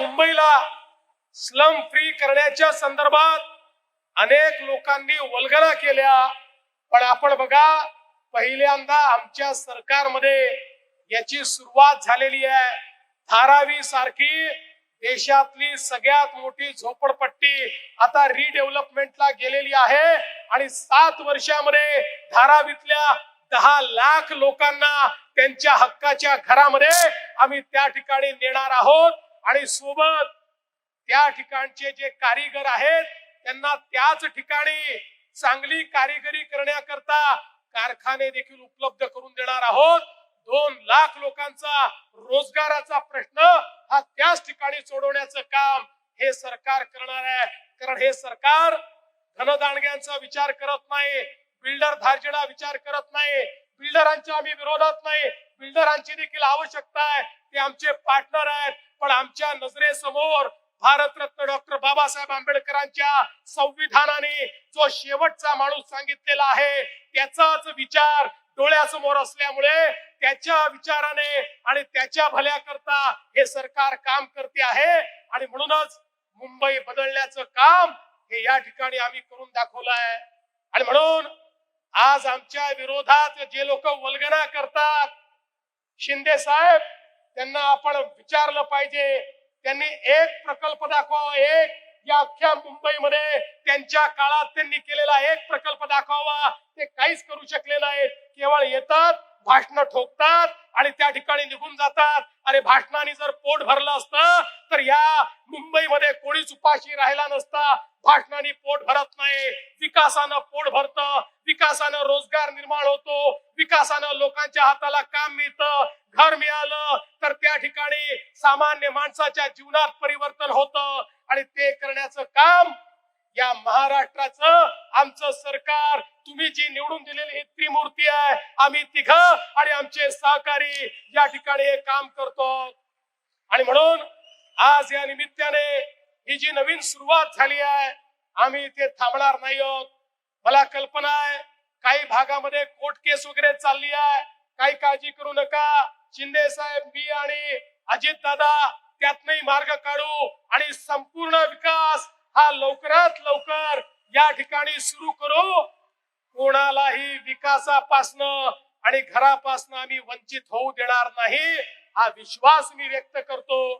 मुंबईला slum free करण्याच्या संदर्भात अनेक लोकांनी वल्गना केल्या. पण आपण बघा पहिल्यांदा आमच्या सरकारमध्ये याची सुरुवात झालेली आहे. धारावी सारखी देशातली सगळ्यात मोठी झोपडपट्टी आता रिडेव्हलपमेंटला गेलेली आहे. आणि सात वर्षामध्ये धारावीतल्या दहा लाख लोकांना त्यांच्या हक्काच्या घरामध्ये आम्ही त्या ठिकाणी नेणार आहोत. आणि सोबत त्या ठिकाणचे जे कारीगर आहेत त्यांना त्याच ठिकाणी चांगली कारीगरी करण्याकरता कारखाने देखील उपलब्ध करून देणार आहोत. दोन लाख लोकांचा रोजगाराचा प्रश्न हा त्याच ठिकाणी सोडवण्याचं काम हे सरकार करणार आहे. कारण हे सरकार धनदांडग्यांचा विचार करत नाही बिल्डर धार्जिणा विचार करत नाही बिल्डरांच्या आम्ही विरोधात नाही बिल्डरांची देखील आवश्यकता आहे ते आमचे पार्टनर आहेत. पण आमच्या नजरेसमोर भारतरत्न डॉक्टर बाबासाहेब आंबेडकरांच्या संविधानाने जो शेवटचा माणूस सांगितलेला आहे त्याचाच विचार डोळ्यासमोर असल्यामुळे त्याच्या विचाराने आणि त्याच्या भल्या करता हे सरकार काम करते आहे आणि म्हणूनच मुंबई बदलण्याचं काम हे या ठिकाणी आम्ही करून दाखवलं आहे आणि म्हणून आज आमच्या विरोधात जे लोक वल्गना करतात शिंदे साहेब त्यांना आपण विचारलं पाहिजे. त्यांनी एक प्रकल्प दाखवावा एक या अख्ख्या मुंबईमध्ये त्यांच्या काळात त्यांनी केलेला एक प्रकल्प दाखवावा. ते काहीच करू शकले नाहीत. केवळ येतात भाषण ठोकतात आणि त्या ठिकाणी निघून जातात. अरे भाषणाने जर पोट भरलं असतं तर या मुंबईमध्ये कोणीच उपाशी राहिला नसता. भाषणाने पोट भरत नाही. विकासानं पोट भरत. विकासानं रोजगार निर्माण होतो. विकासानं लोकांच्या हाताला काम मिळतं. घर मिळालं तर त्या ठिकाणी सामान्य माणसाच्या जीवनात परिवर्तन होतं. आणि ते करण्याचं काम या महाराष्ट्राचं आमचं सरकार. तुम्ही जी निवडून दिलेली ही त्रिमूर्ती आहे आम्ही तिघ आणि आमचे सहकारी या ठिकाणी हे काम करतो. आणि म्हणून आज या निमित्ताने ही जी नवीन सुरुवात झाली आहे आम्ही इथे थांबणार नाही आहोत. मला कल्पना आहे काही भागामध्ये कोर्ट केस वगैरे चालली आहे. काही काळजी करू नका. शिंदे साहेब मी आणि अजित दादा त्यातनही मार्ग काढू आणि संपूर्ण विकास हा लवकरात लवकर या ठिकाणी सुरू करू. कोणालाही विकासापासनं आणि घरापासनं आम्ही वंचित होऊ देणार नाही हा विश्वास मी व्यक्त करतो.